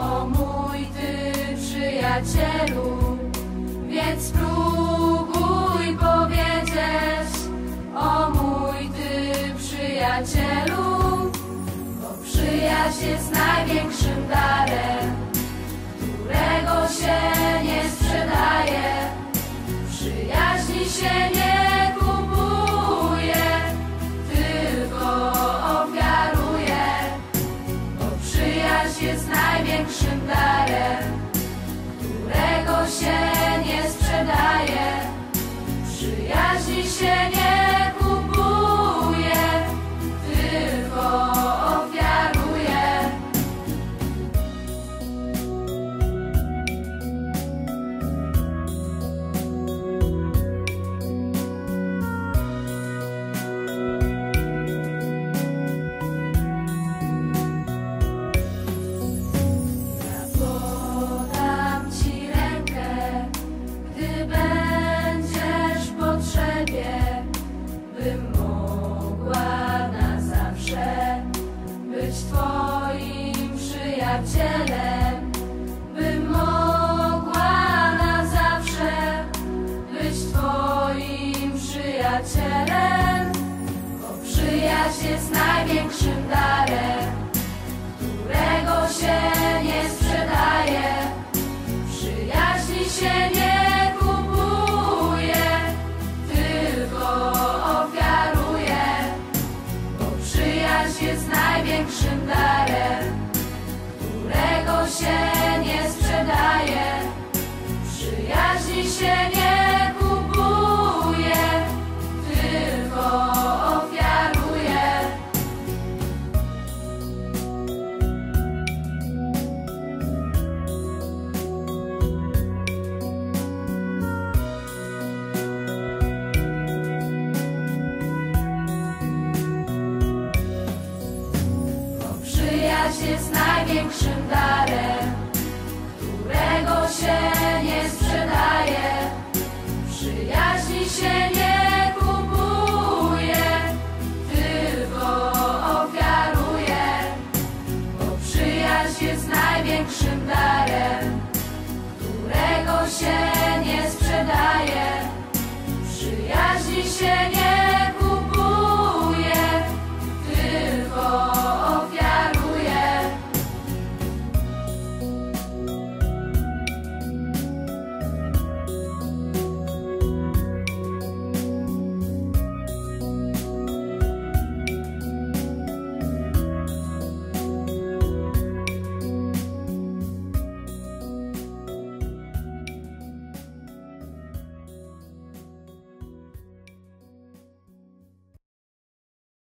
O mój Ty przyjacielu, więc spróbuj powiedzieć. O mój Ty przyjacielu, bo przyjaźń jest na największym darem, którego się przyjacielem, bym mogła na zawsze być twoim przyjacielem, bo przyjaźń jest największym darem którego się nie sprzedaje. Przyjaźni się nie kupuje, tylko ofiaruje, bo przyjaźń jest największym przyjaźń jest największym darem, jest największym darem, którego się nie sprzedaje. Przyjaźni się nie